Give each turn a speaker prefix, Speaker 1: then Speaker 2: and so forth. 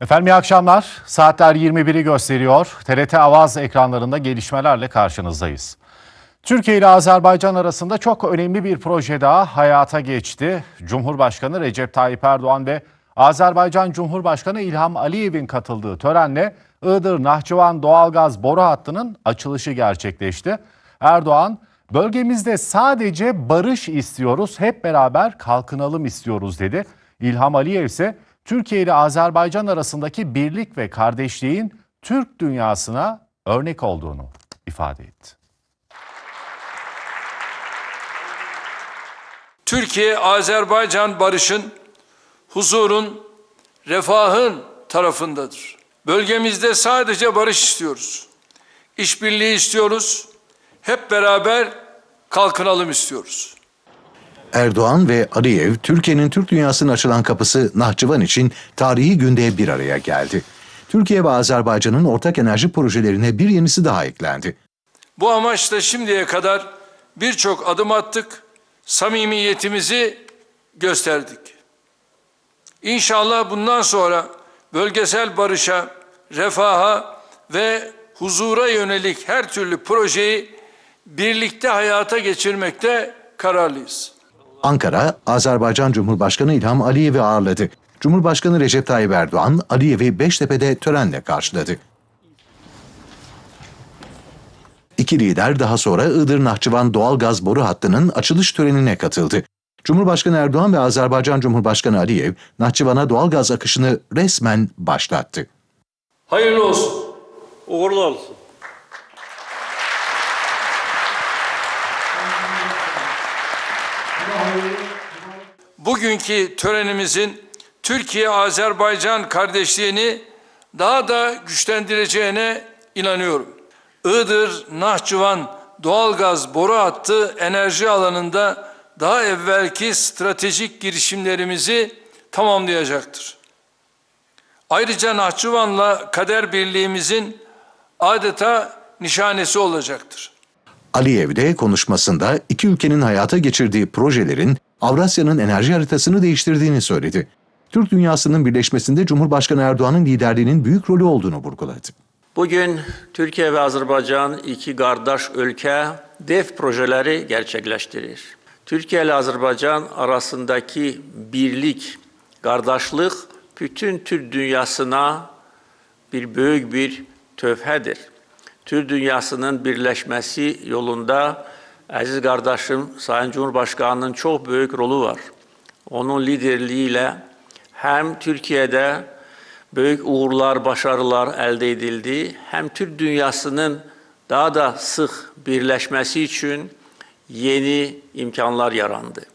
Speaker 1: Efendim iyi akşamlar. Saatler 21'i gösteriyor. TRT Avaz ekranlarında gelişmelerle karşınızdayız. Türkiye ile Azerbaycan arasında çok önemli bir proje daha hayata geçti. Cumhurbaşkanı Recep Tayyip Erdoğan ve Azerbaycan Cumhurbaşkanı İlham Aliyev'in katıldığı törenle Iğdır Nahçıvan doğalgaz boru hattının açılışı gerçekleşti. Erdoğan, bölgemizde sadece barış istiyoruz, hep beraber kalkınalım istiyoruz dedi. İlham Aliyev ise Türkiye ile Azerbaycan arasındaki birlik ve kardeşliğin Türk dünyasına örnek olduğunu ifade etti.
Speaker 2: Türkiye-Azerbaycan barışın, huzurun, refahın tarafındadır. Bölgemizde sadece barış istiyoruz. İşbirliği istiyoruz. Hep beraber kalkınalım istiyoruz.
Speaker 3: Erdoğan ve Aliyev, Türkiye'nin Türk dünyasına açılan kapısı Nahçıvan için tarihi günde bir araya geldi. Türkiye ve Azerbaycan'ın ortak enerji projelerine bir yenisi daha eklendi.
Speaker 2: Bu amaçla şimdiye kadar birçok adım attık, samimiyetimizi gösterdik. İnşallah bundan sonra bölgesel barışa, refaha ve huzura yönelik her türlü projeyi birlikte hayata geçirmekte kararlıyız.
Speaker 3: Ankara, Azerbaycan Cumhurbaşkanı İlham Aliyev'i ağırladı. Cumhurbaşkanı Recep Tayyip Erdoğan, Aliyev'i Beştepe'de törenle karşıladı. İki lider daha sonra Iğdır Nahçıvan doğalgaz boru hattının açılış törenine katıldı. Cumhurbaşkanı Erdoğan ve Azerbaycan Cumhurbaşkanı Aliyev, Nahçıvan'a doğalgaz akışını resmen başlattı.
Speaker 2: Hayırlı olsun.
Speaker 4: Uğurlu olsun.
Speaker 2: Bugünkü törenimizin Türkiye-Azerbaycan kardeşliğini daha da güçlendireceğine inanıyorum. Iğdır, Nahçıvan doğalgaz boru hattı enerji alanında daha evvelki stratejik girişimlerimizi tamamlayacaktır. Ayrıca Nahçıvan'la kader birliğimizin adeta nişanesi olacaktır.
Speaker 3: Aliyev de konuşmasında iki ülkenin hayata geçirdiği projelerin Avrasya'nın enerji haritasını değiştirdiğini söyledi. Türk dünyasının birleşmesinde Cumhurbaşkanı Erdoğan'ın liderliğinin büyük rolü olduğunu vurguladı.
Speaker 4: Bugün Türkiye ve Azerbaycan iki kardeş ülke dev projeleri gerçekleştirir. Türkiye ile Azerbaycan arasındaki birlik, kardeşlik bütün Türk dünyasına bir büyük bir töhfədir. Türk dünyasının birleşmesi yolunda aziz kardeşim Sayın Cumhurbaşkanı'nın çok büyük rolü var. Onun liderliğiyle hem Türkiye'de büyük uğurlar, başarılar elde edildi, hem Türk dünyasının daha da sık birleşmesi için yeni imkanlar yarandı.